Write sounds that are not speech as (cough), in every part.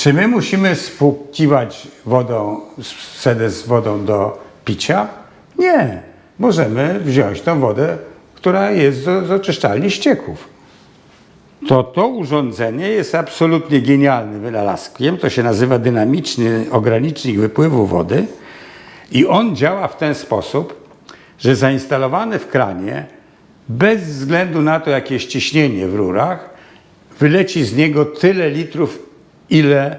Czy my musimy spłukiwać wodą, sedę z wodą do picia? Nie. Możemy wziąć tą wodę, która jest z, oczyszczalni ścieków. To to urządzenie jest absolutnie genialnym wynalazkiem. To się nazywa dynamiczny ogranicznik wypływu wody i on działa w ten sposób, że zainstalowany w kranie, bez względu na to, jakie jest ciśnienie w rurach, wyleci z niego tyle litrów, ile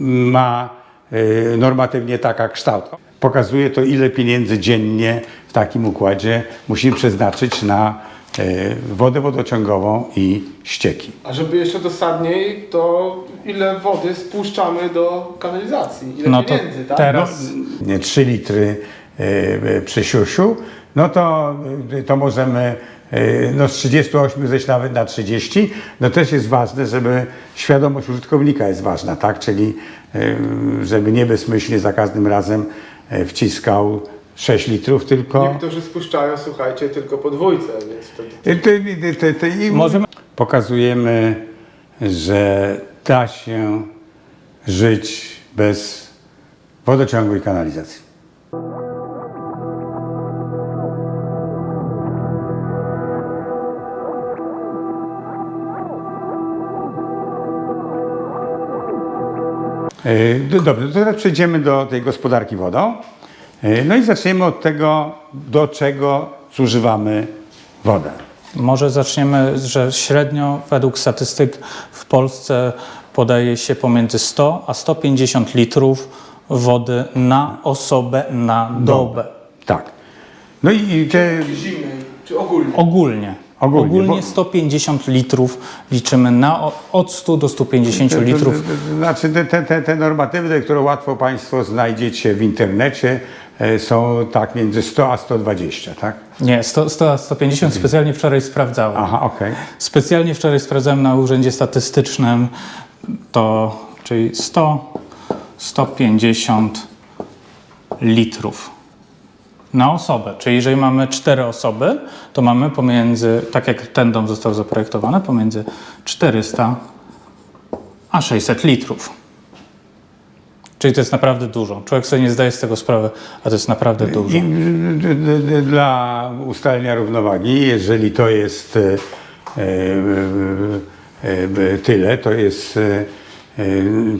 ma y, normatywnie taka kształt. Pokazuje to, ile pieniędzy dziennie w takim układzie musimy przeznaczyć na y, wodę wodociągową i ścieki. A żeby jeszcze dosadniej, to ile wody spuszczamy do kanalizacji? Ile No to pieniędzy, tak? teraz nie 3 litry y, przy siusiu, no to, to możemy no z 38 zejść nawet na 30. No też jest ważne, żeby świadomość użytkownika jest ważna, tak? Czyli y, żeby nie bezmyślnie za każdym razem y, wciskał 6 litrów, tylko... Niektórzy spuszczają, słuchajcie, tylko po dwójce, więc wtedy... I ty- ty- ty- ty- i Możemy- Pokazujemy, że da się żyć bez wodociągu i kanalizacji. Dobrze, to teraz przejdziemy do tej gospodarki wodą. E, No i zaczniemy od tego, do czego zużywamy wodę. może zaczniemy, że średnio według statystyk w Polsce podaje się pomiędzy 100 a 150 litrów wody na osobę na dobę. Tak. No i i te, Zimnej, czy ogólnie? Ogólnie. Ogólnie, Ogólnie, bo- 150 litrów liczymy na od 100 do 150 litrów. Znaczy te, te, te, normatywy, które łatwo Państwo znajdziecie w internecie, e, są tak między 100 a 120, tak? Nie, 100, 100 a 150 specjalnie wczoraj sprawdzałem. Aha, okej. Specjalnie wczoraj sprawdzałem na urzędzie statystycznym to, czyli 100, 150 litrów na osobę. Czyli jeżeli mamy cztery osoby, to mamy pomiędzy, tak jak ten dom został zaprojektowany, pomiędzy 400 a 600 litrów. Czyli to jest naprawdę dużo. Człowiek sobie nie zdaje z tego sprawy, a to jest naprawdę dużo. I dla ustalenia równowagi, jeżeli to jest e, e, e, tyle, to jest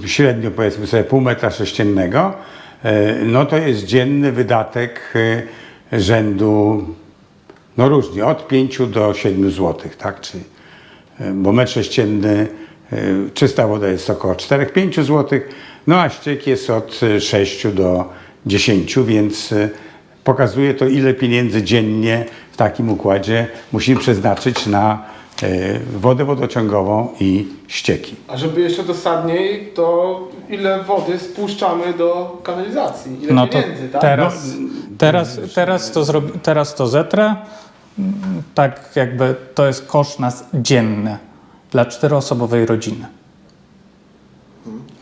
średnio powiedzmy sobie pół metra sześciennego, no to jest dzienny wydatek e, rzędu, no różnie, od 5 do 7 zł, tak? Czyli, e, bo metr sześcienny, e, czysta woda jest około 4-5 zł, no a ściek jest od e, 6 do 10, więc e, pokazuje to, ile pieniędzy dziennie w takim układzie musimy przeznaczyć na e, wodę wodociągową i ścieki. A żeby jeszcze dosadniej, to ile wody spuszczamy do kanalizacji? Ile No to pieniędzy, tak? teraz, teraz, teraz, to zrobi, teraz to zetrę. Tak jakby to jest koszt nas dzienny dla czteroosobowej rodziny.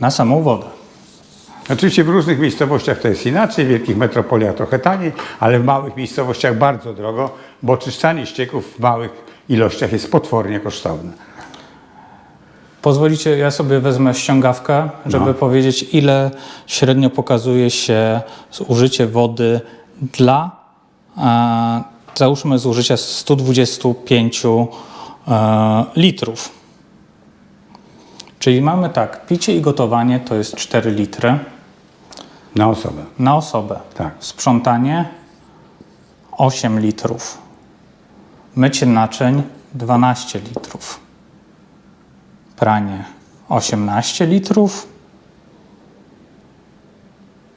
Na samą wodę. Oczywiście w różnych miejscowościach to jest inaczej, w wielkich metropoliach trochę taniej, ale w małych miejscowościach bardzo drogo, bo czyszczanie ścieków w małych ilościach jest potwornie kosztowne. Pozwolicie, ja sobie wezmę ściągawkę, żeby No. powiedzieć, ile średnio pokazuje się zużycie wody dla, e, załóżmy, zużycia 125 e, litrów. Czyli mamy tak, picie i gotowanie to jest 4 litry Na osobę. na osobę. Tak. Sprzątanie 8 litrów. Mycie naczyń 12 litrów. Pranie 18 litrów.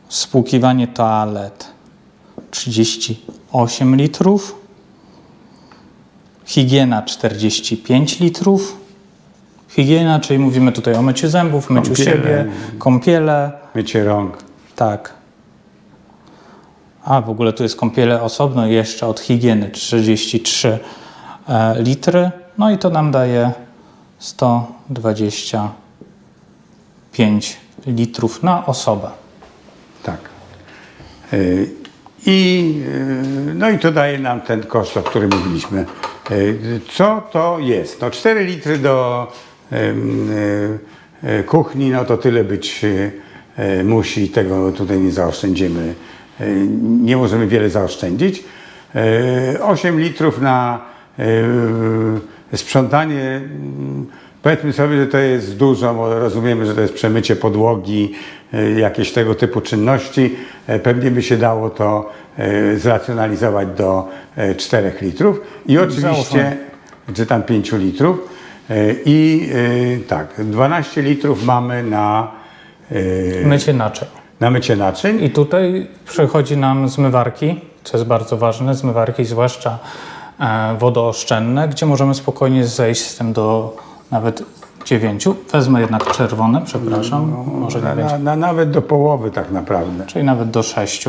Spłukiwanie toalet 38 litrów. Higiena 45 litrów. Higiena, czyli mówimy tutaj o myciu zębów, myciu Kąpiele. siebie, kąpiele. Mycie rąk. Tak. A w ogóle tu jest kąpiele osobno jeszcze od higieny 33 e, litry. No i to nam daje 125 litrów na osobę. Tak. Y, I, y, no i to daje nam ten koszt, o którym mówiliśmy. Co to jest? No 4 litry do, e, kuchni, no to tyle być e, e, musi, tego tutaj nie zaoszczędzimy. E, Nie możemy wiele zaoszczędzić. E, 8 litrów na e, sprzątanie, powiedzmy sobie, że to jest dużo, bo rozumiemy, że to jest przemycie podłogi, e, jakieś tego typu czynności. E, Pewnie by się dało to e, zracjonalizować do e, 4 litrów. I oczywiście czy tam 5 litrów. E, I e, tak, 12 litrów mamy na, e, Mycie naczyń. na mycie naczyń. I tutaj przychodzi nam zmywarki, co jest bardzo ważne, zmywarki zwłaszcza e, wodooszczędne, gdzie możemy spokojnie zejść z tym do nawet 9. Wezmę jednak czerwone, przepraszam, może nie Na, będzie. na, na, nawet do połowy tak naprawdę. Czyli nawet do 6.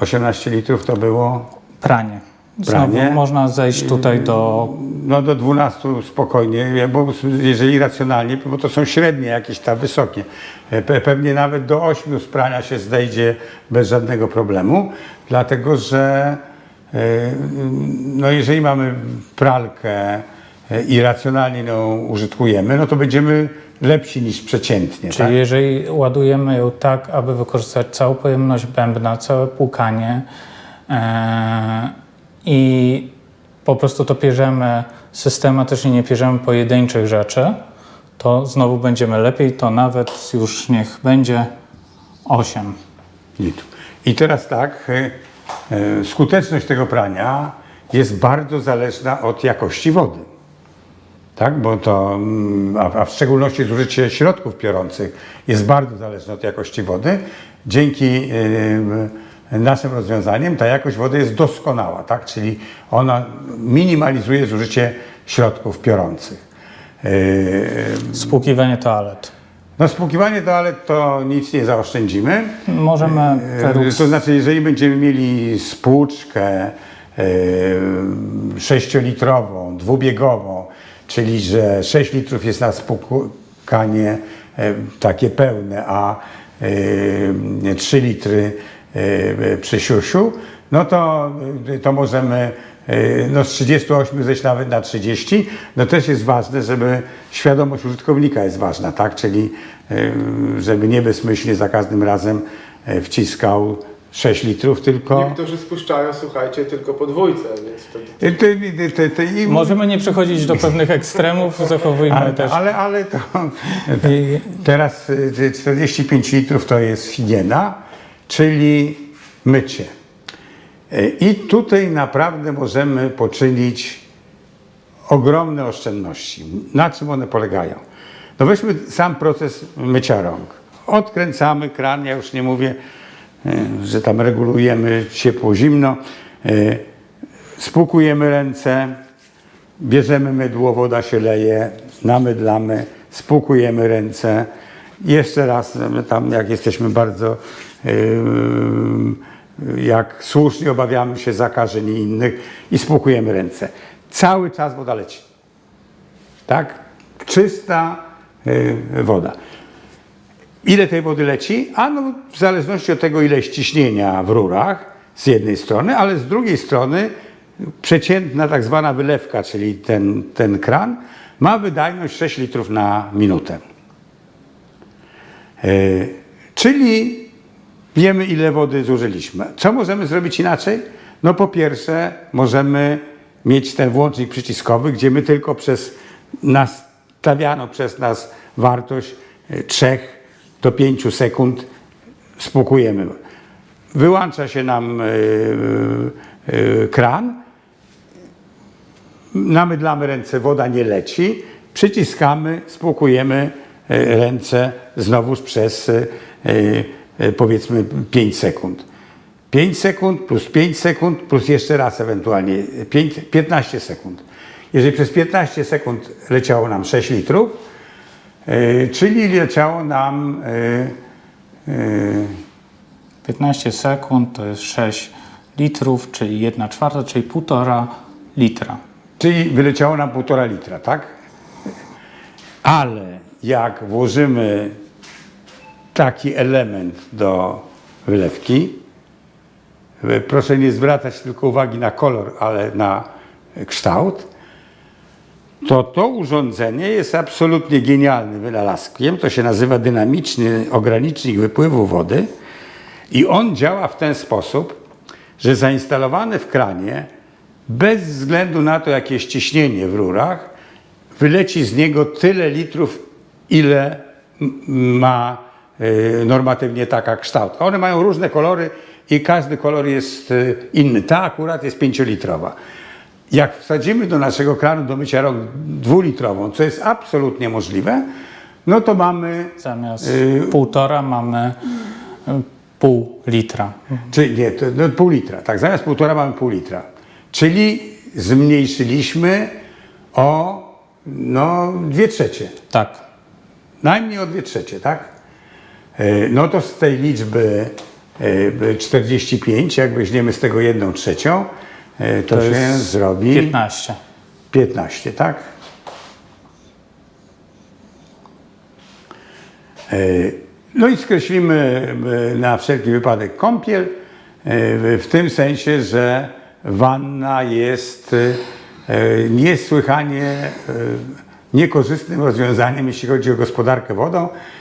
18 litrów to było, Pranie. Znowu Pranie. można zejść tutaj do no do 12 spokojnie, bo jeżeli racjonalnie, bo to są średnie jakieś tam wysokie. E, pe- Pewnie nawet do 8 sprania się zdejdzie bez żadnego problemu, dlatego że e, no jeżeli mamy pralkę e, i racjonalnie ją użytkujemy, no to będziemy lepsi niż przeciętnie. Czyli tak? jeżeli ładujemy ją tak, aby wykorzystać całą pojemność bębna, całe płukanie i po prostu to pierzemy systematycznie, nie pierzemy pojedynczych rzeczy, to znowu będziemy lepiej, to nawet już niech będzie 8. litrów. I teraz tak, e, e, skuteczność tego prania jest bardzo zależna od jakości wody. Tak, bo to, mm, a, w szczególności zużycie środków piorących jest bardzo zależne od jakości wody. Dzięki e, naszym rozwiązaniem ta jakość wody jest doskonała, tak? czyli ona minimalizuje zużycie środków piorących. E, Spłukiwanie toalet. No spłukiwanie toalet to nic nie zaoszczędzimy. Możemy E, Ferux To znaczy, jeżeli będziemy mieli spłuczkę e, sześciolitrową, dwubiegową, czyli że 6 litrów jest na spłukanie takie pełne, a e, 3 litry przy siusiu, no to, to możemy no z 38 zejść nawet na 30. No też jest ważne, żeby świadomość użytkownika jest ważna, tak? Czyli żeby nie bezmyślnie za każdym razem wciskał 6 litrów, tylko... Niektórzy spuszczają, słuchajcie, tylko po dwójce, więc wtedy Ty, ty, ty, ty, i- Możemy nie przechodzić do pewnych ekstremów, zachowujmy ale, też. ale, ale to... I- Teraz y, 45 litrów to jest higiena, czyli mycie. Y, I tutaj naprawdę możemy poczynić ogromne oszczędności. Na czym one polegają? No weźmy sam proces mycia rąk. Odkręcamy kran, ja już nie mówię, y, że tam regulujemy ciepło, zimno. Y, Spłukujemy ręce, bierzemy mydło, woda się leje, namydlamy, spłukujemy ręce. Jeszcze raz, tam jak jesteśmy bardzo, jak słusznie obawiamy się zakażeń i innych i spłukujemy ręce. Cały czas woda leci. Tak? Czysta yy, woda. Ile tej wody leci? A no, w zależności od tego, ile jest ciśnienia w rurach z jednej strony, ale z drugiej strony przeciętna tak zwana wylewka, czyli ten, ten kran, ma wydajność 6 litrów na minutę. Czyli wiemy, ile wody zużyliśmy. Co możemy zrobić inaczej? No po pierwsze, możemy mieć ten włącznik przyciskowy, gdzie my tylko przez nastawianą przez nas wartość e, 3 do 5 sekund spłukujemy. Wyłącza się nam e, e, kran, namydlamy ręce, woda nie leci, przyciskamy, spłukujemy e, ręce znowuż przez e, e, powiedzmy 5 sekund. 5 sekund plus 5 sekund plus jeszcze raz ewentualnie 5, 15 sekund. Jeżeli przez 15 sekund leciało nam 6 litrów, e, czyli leciało nam e, e, 15 sekund to jest 6 litrów, czyli 1 czwarta, czyli 1,5 litra. Czyli wyleciało nam półtora litra, tak? Ale jak włożymy taki element do wylewki, e, proszę nie zwracać tylko uwagi na kolor, ale na kształt, to to urządzenie jest absolutnie genialnym wynalazkiem. To się nazywa dynamiczny ogranicznik wypływu wody i on działa w ten sposób, że zainstalowany w kranie, bez względu na to, jakie jest ciśnienie w rurach, wyleci z niego tyle litrów, ile ma normatywnie taka kształt. One mają różne kolory i każdy kolor jest y, inny. Ta akurat jest 5-litrowa. Jak wsadzimy do naszego kranu do mycia rąk dwulitrową, co jest absolutnie możliwe, no to mamy, Zamiast Y- półtora mamy y, pół litra. czyli nie, to, no, pół litra, tak, zamiast półtora mamy pół litra. Czyli zmniejszyliśmy o no, dwie trzecie. Tak. Najmniej o 2 trzecie, tak? E, No to z tej liczby e, 45, jak weźmiemy z tego jedną trzecią, e, to, To się zrobi 15. 15, tak? E, No i skreślimy e, na wszelki wypadek kąpiel, e, w tym sensie, że wanna jest e, niesłychanie e, niekorzystnym rozwiązaniem, jeśli chodzi o gospodarkę wodą, e,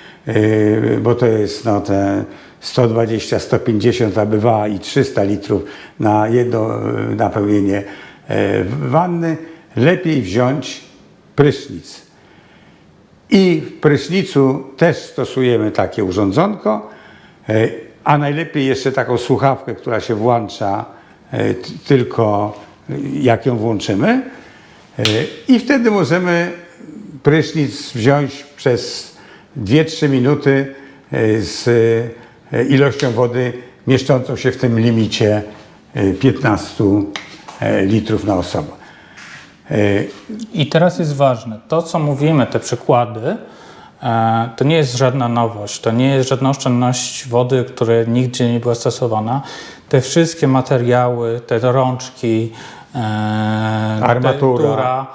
bo to jest no, te 120, 150, a bywa i 300 litrów na jedno e, napełnienie e, wanny. Lepiej wziąć prysznic. I w prysznicu też stosujemy takie urządzonko, a najlepiej jeszcze taką słuchawkę, która się włącza tylko jak ją włączymy. I wtedy możemy prysznic wziąć przez 2-3 minuty e, z e, ilością wody mieszczącą się w tym limicie e, 15 e, litrów na osobę. I teraz jest ważne, to co mówimy, te przykłady, to nie jest żadna nowość, to nie jest żadna oszczędność wody, która nigdzie nie była stosowana. Te wszystkie materiały, te rączki, Armatura. tektura,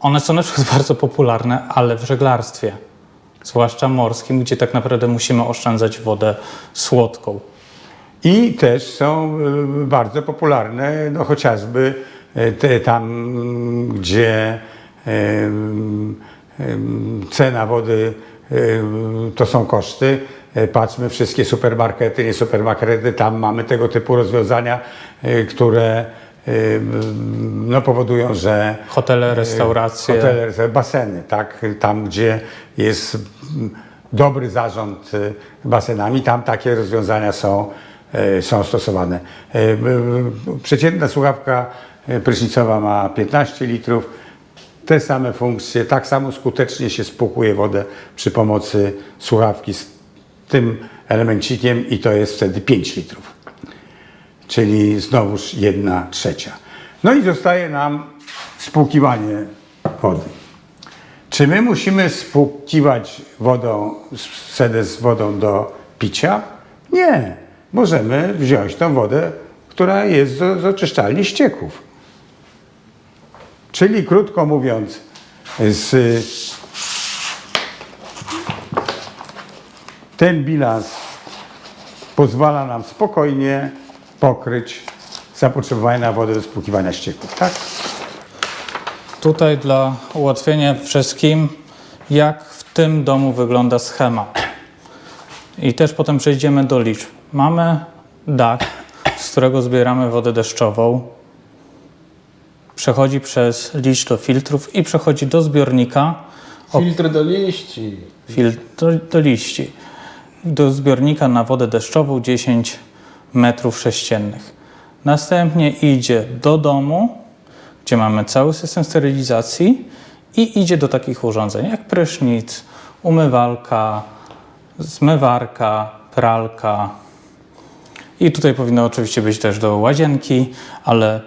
one są na przykład (laughs) bardzo popularne, ale w żeglarstwie, zwłaszcza morskim, gdzie tak naprawdę musimy oszczędzać wodę słodką. I też są y, bardzo popularne, no chociażby y, te, tam, gdzie y, cena wody to są koszty. Patrzmy, wszystkie supermarkety, nie supermarkety, tam mamy tego typu rozwiązania, które no, powodują, że Hotele, restauracje. Hotele, baseny, tak? Tam, gdzie jest dobry zarząd y, basenami, tam takie rozwiązania są, y, są stosowane. Y, y, y, Przeciętna słuchawka y, prysznicowa ma 15 litrów. Te same funkcje, tak samo skutecznie się spłukuje wodę przy pomocy słuchawki z tym elemencikiem i to jest wtedy 5 litrów czyli znowuż jedna trzecia. No i zostaje nam spłukiwanie wody. Czy my musimy spłukiwać wodą, sedę z wodą do picia? Nie. Możemy wziąć tą wodę, która jest z, z oczyszczalni ścieków. Czyli krótko mówiąc, z, ten bilans pozwala nam spokojnie pokryć zapotrzebowanie na wodę do spłukiwania ścieków, tak? Tutaj dla ułatwienia wszystkim, jak w tym domu wygląda schemat. I też potem przejdziemy do liczb. Mamy dach, z którego zbieramy wodę deszczową. Przechodzi przez liść do filtrów i przechodzi do zbiornika, Filtr do liści. filtr do, do liści. Do zbiornika na wodę deszczową 10 metrów sześciennych. Następnie idzie do domu, gdzie mamy cały system sterylizacji i idzie do takich urządzeń jak prysznic, umywalka, zmywarka, pralka. I tutaj powinno oczywiście być też do łazienki, ale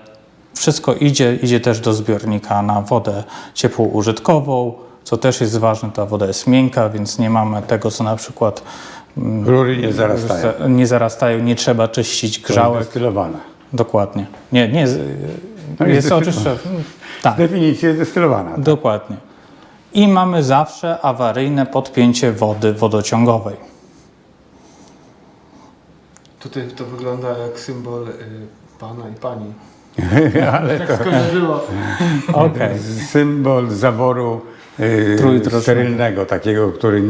wszystko idzie, idzie też do zbiornika na wodę ciepłą użytkową, co też jest ważne, ta woda jest miękka, więc nie mamy tego, co na przykład Rury nie zarastają. nie zarastają, nie trzeba czyścić grzałek. Destylowana. Dokładnie. Nie, nie, No jest jest oczyszczone. Tak, Definicja jest destylowana. dokładnie. I mamy zawsze awaryjne podpięcie wody wodociągowej. Tutaj to wygląda jak symbol y, pana i pani. (laughs) (laughs) Ale Tak skojarzyło. Okej. symbol zaworu y, sterylnego, takiego, który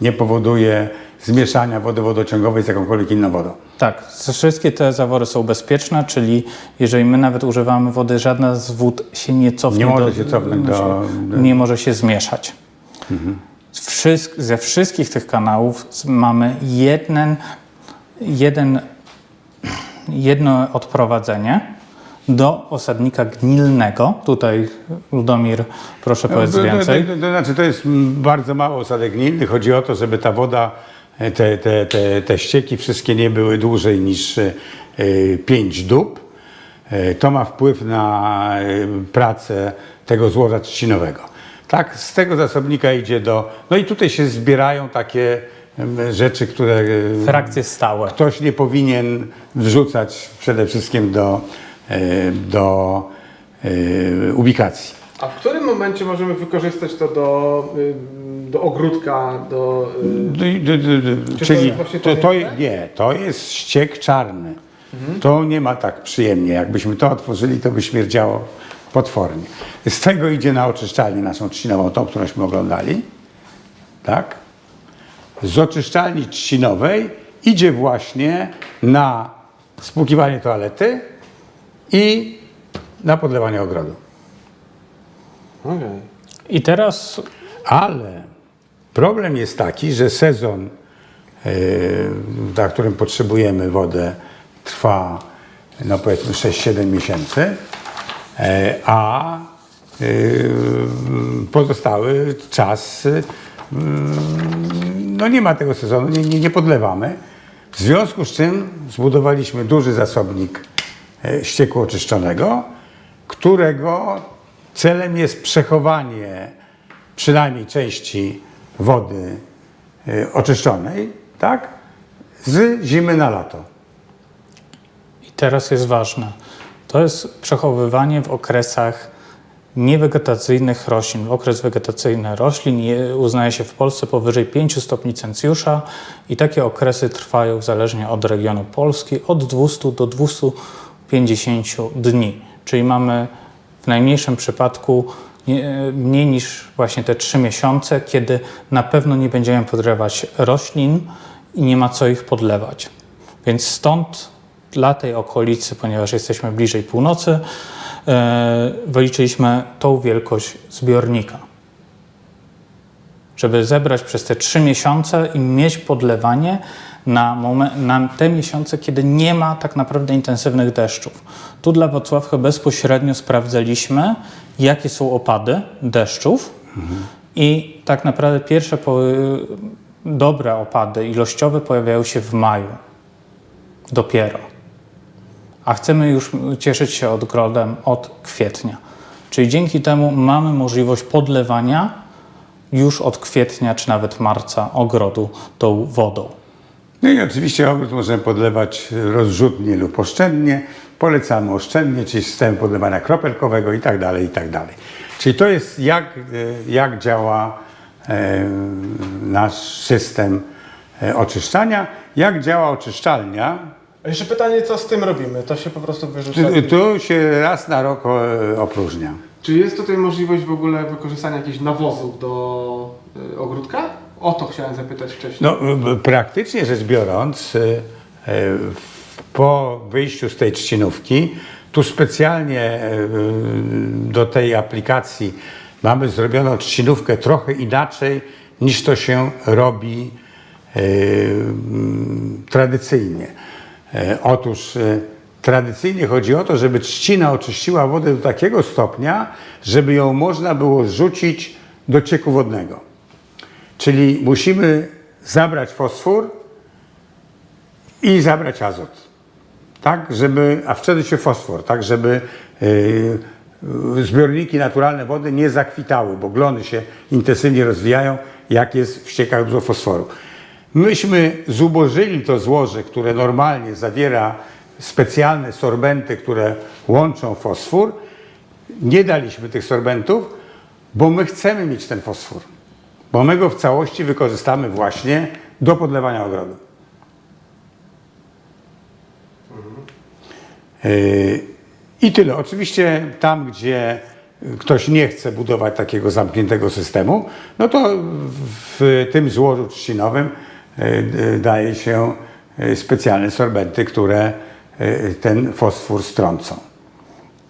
nie powoduje zmieszania wody wodociągowej z jakąkolwiek inną wodą. Tak, wszystkie te zawory są bezpieczne, czyli jeżeli my nawet używamy wody, żadna z wód się nie cofnie. Nie może do, się cofnąć do- do- Nie może się zmieszać. Z Wszystk, ze wszystkich tych kanałów mamy jeden, jeden, jedno odprowadzenie do osadnika gnilnego. Tutaj Ludomir, proszę powiedz No, to, to, więcej. to, to znaczy, to jest bardzo mało osadek gnilny. Chodzi o to, żeby ta woda, e, te, te, te, te ścieki wszystkie nie były dłużej niż 5 dób. E, To ma wpływ na e, pracę tego złoża trzcinowego. Tak, z tego zasobnika idzie do... No i tutaj się zbierają takie rzeczy, które e, Frakcje stałe. ktoś nie powinien wrzucać przede wszystkim do, e, do e, ubikacji. A w którym momencie możemy wykorzystać to do, y, do ogródka, do... y, D- d- d- d- Czy to Czyli to, to, nie, to jest ściek czarny. To nie ma tak przyjemnie. Jakbyśmy to otworzyli, to by śmierdziało potwornie. Z tego idzie na oczyszczalnię naszą trzcinową, tą, którąśmy oglądali. Tak? Z oczyszczalni trzcinowej idzie właśnie na spłukiwanie toalety i na podlewanie ogrodu. Okej. I teraz Ale problem jest taki, że sezon, yy, na którym potrzebujemy wodę, trwa no powiedzmy 6-7 miesięcy, e, a yy, pozostały czas, yy, no nie ma tego sezonu, nie, nie, nie podlewamy. W związku z czym zbudowaliśmy duży zasobnik e, ścieku oczyszczonego, którego celem jest przechowanie przynajmniej części wody e, oczyszczonej, tak, z zimy na lato. I teraz jest ważne. To jest przechowywanie w okresach niewegetacyjnych roślin. Okres wegetacyjny roślin je- uznaje się w Polsce powyżej 5 stopni Celsjusza i takie okresy trwają zależnie od regionu Polski od 200 do 250 dni. Czyli mamy w najmniejszym przypadku nie, mniej niż właśnie te 3 miesiące, kiedy na pewno nie będziemy podlewać roślin i nie ma co ich podlewać. Więc stąd dla tej okolicy, ponieważ jesteśmy bliżej północy, e, wyliczyliśmy tą wielkość zbiornika. Żeby zebrać przez te trzy miesiące i mieć podlewanie na, momen- na te miesiące, kiedy nie ma tak naprawdę intensywnych deszczów. Tu dla Wrocławka bezpośrednio sprawdzaliśmy, jakie są opady deszczów i tak naprawdę pierwsze dobre opady ilościowe pojawiają się w maju dopiero. A chcemy już cieszyć się odgrodem od kwietnia. Czyli dzięki temu mamy możliwość podlewania już od kwietnia czy nawet marca ogrodu tą wodą. No i oczywiście ogród możemy podlewać rozrzutnie lub oszczędnie. Polecamy oszczędnie, czyli system podlewania kropelkowego i tak dalej, i tak dalej. Czyli to jest jak, e, jak działa e, nasz system e, oczyszczania, jak działa oczyszczalnia. A jeszcze pytanie, co z tym robimy? To się po prostu wyrzuca. Tu, tu się raz na rok opróżnia. Czy jest tutaj możliwość w ogóle wykorzystania jakichś nawozów do y, ogródka? O to chciałem zapytać wcześniej. No, praktycznie rzecz biorąc, e, w- po wyjściu z tej trzcinówki, tu specjalnie do tej aplikacji mamy zrobioną trzcinówkę trochę inaczej niż to się robi tradycyjnie. Otóż tradycyjnie chodzi o to, żeby trzcina oczyściła wodę do takiego stopnia, żeby ją można było rzucić do cieku wodnego. Czyli musimy zabrać fosfor i zabrać azot. Tak, żeby, a wtedy się fosfor, tak, żeby yy, zbiorniki naturalne wody nie zakwitały, bo glony się intensywnie rozwijają, jak jest w ściekach dużo fosforu. Myśmy zubożyli to złoże, które normalnie zawiera specjalne sorbenty, które łączą fosfor. Nie daliśmy tych sorbentów, bo my chcemy mieć ten fosfor bo my go w całości wykorzystamy właśnie do podlewania ogrodu. Yy, I tyle. Oczywiście tam, gdzie ktoś nie chce budować takiego zamkniętego systemu, no to w tym złożu trzcinowym e, e, daje się e, specjalne sorbenty, które e, ten fosfor strącą.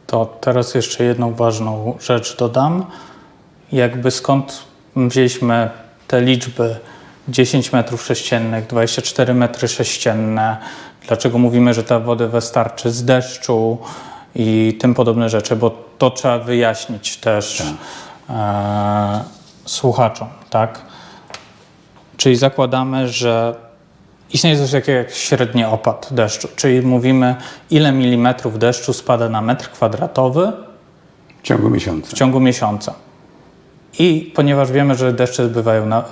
To teraz jeszcze jedną ważną rzecz dodam. Jakby skąd wzięliśmy te liczby 10 metrów sześciennych, 24 metry sześcienne, dlaczego mówimy, że ta woda wystarczy z deszczu i tym podobne rzeczy, bo to trzeba wyjaśnić też e, słuchaczom, tak? Czyli zakładamy, że istnieje coś takiego jak średni opad deszczu, czyli mówimy, ile milimetrów deszczu spada na metr kwadratowy W ciągu miesiąca. w ciągu miesiąca. I ponieważ wiemy, że deszcze bywają na.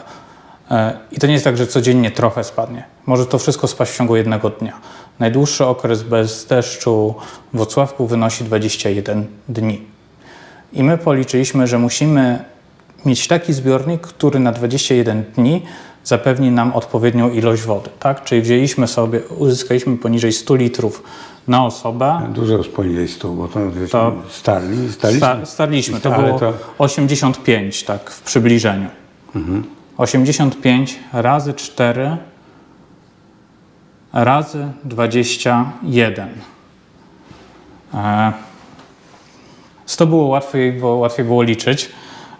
E, I to nie jest tak, że codziennie trochę spadnie. Może to wszystko spaść w ciągu jednego dnia. Najdłuższy okres bez deszczu w Wrocławku wynosi 21 dni. I my policzyliśmy, że musimy mieć taki zbiornik, który na 21 dni zapewni nam odpowiednią ilość wody. Tak? Czyli wzięliśmy sobie, uzyskaliśmy poniżej 100 litrów na osobę. Dużo poniżej 100, bo to, to To- starli, starliśmy. Sta, starliśmy, to było to- 85, tak, w przybliżeniu. 85 razy 4 razy 21. E, 100 było łatwiej, bo łatwiej było liczyć,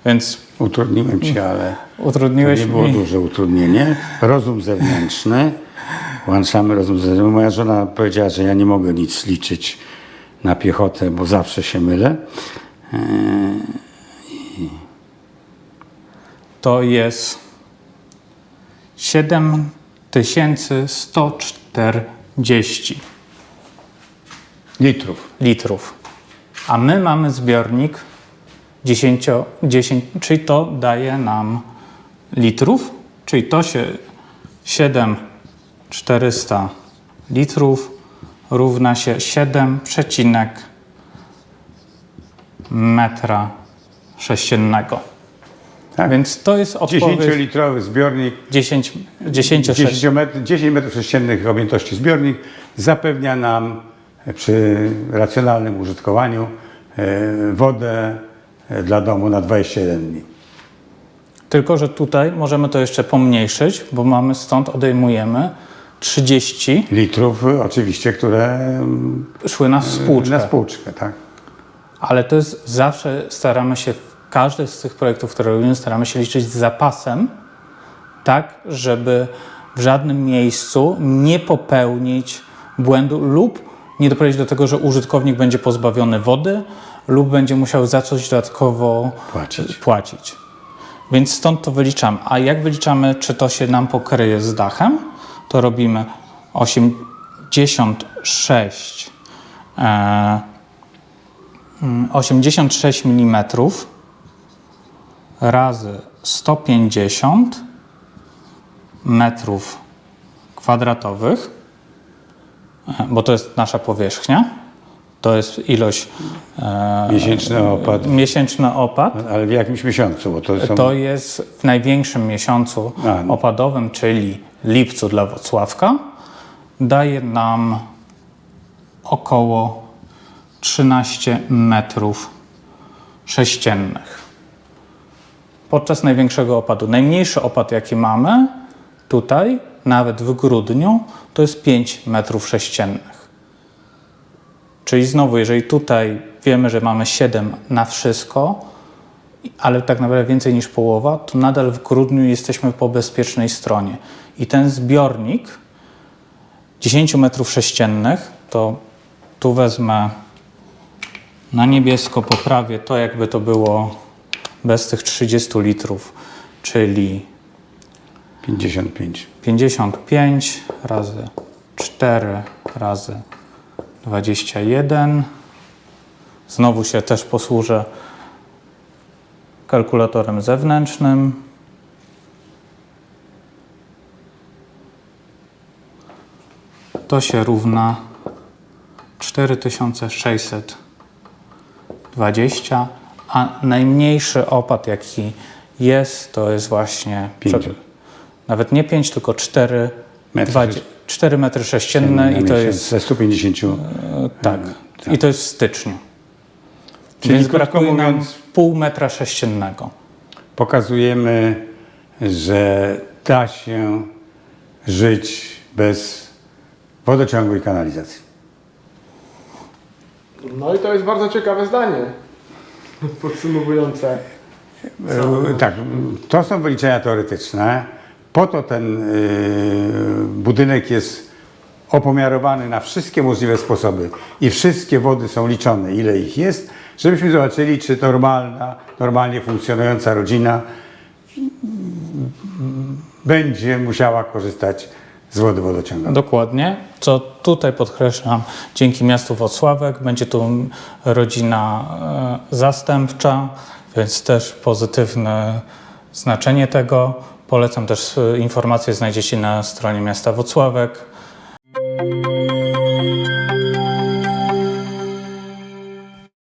więc Utrudniłem ci, ale to utrudniłeś nie było mi. duże utrudnienie. Rozum zewnętrzny. Włączamy rozum zewnętrzny. Moja żona powiedziała, że ja nie mogę nic liczyć na piechotę, bo zawsze się mylę. To jest 7140 Litrów. litrów. A my mamy zbiornik 10, 10 czyli to daje nam litrów, czyli to się 7400 litrów równa się 7, przecinek metra sześciennego. Tak. Więc to jest odpowiedź 10-litrowy zbiornik, 10, 10, 6. 10, metr, 10 metrów sześciennych objętości zbiornik zapewnia nam przy racjonalnym użytkowaniu e, wodę dla domu na 21 dni. Tylko, że tutaj możemy to jeszcze pomniejszyć, bo mamy stąd odejmujemy 30 Litrów e, oczywiście, które mm, szły na spłuczkę. na spłuczkę, tak? Ale to jest zawsze staramy się w każdy z tych projektów, które robimy, staramy się liczyć z zapasem, tak, żeby w żadnym miejscu nie popełnić błędu lub nie doprowadzić do tego, że użytkownik będzie pozbawiony wody lub będzie musiał za coś dodatkowo Płacić. płacić. Więc stąd to wyliczamy. A jak wyliczamy, czy to się nam pokryje z dachem, to robimy 86 e, mm, 86 mm razy 150 metrów kwadratowych, e, bo to jest nasza powierzchnia, to jest ilość e, Miesięczny opad. miesięczny opad. Ale w jakimś miesiącu, bo to są... To jest w największym miesiącu A, no. opadowym, czyli lipcu dla Wrocławka, daje nam około 13 metrów sześciennych. Podczas największego opadu. Najmniejszy opad, jaki mamy tutaj, nawet w grudniu, to jest 5 metrów sześciennych. Czyli znowu, jeżeli tutaj wiemy, że mamy 7 na wszystko, ale tak naprawdę więcej niż połowa, to nadal w grudniu jesteśmy po bezpiecznej stronie. I ten zbiornik 10 metrów sześciennych, to tu wezmę na niebiesko, poprawię to, jakby to było bez tych 30 litrów, czyli 55. 55 razy 4 razy 21. Znowu się też posłużę kalkulatorem zewnętrznym. To się równa 4620, a najmniejszy opad jaki jest, to jest właśnie Pięć. nawet nie 5, tylko 4 Metry metry, 4 metry sześcienne i to jest Ze 150 tak. I to jest w styczniu. Czyli Więc krótko brakuje nam mówiąc- pół metra sześciennego. Pokazujemy, że da się żyć bez wodociągu i kanalizacji. No i to jest bardzo ciekawe zdanie. (laughs) Podsumowujące. E, Tak, to są wyliczenia teoretyczne. Po to ten e, budynek jest opomiarowany na wszystkie możliwe sposoby i wszystkie wody są liczone, ile ich jest, żebyśmy zobaczyli, czy normalna, normalnie funkcjonująca rodzina mm, będzie musiała korzystać z wody wodociągowej. Dokładnie. Co tutaj podkreślam, dzięki miastu Wocławek będzie tu rodzina e, zastępcza, więc też pozytywne znaczenie tego. Polecam też e, informacje znajdziecie na stronie miasta Wocławek.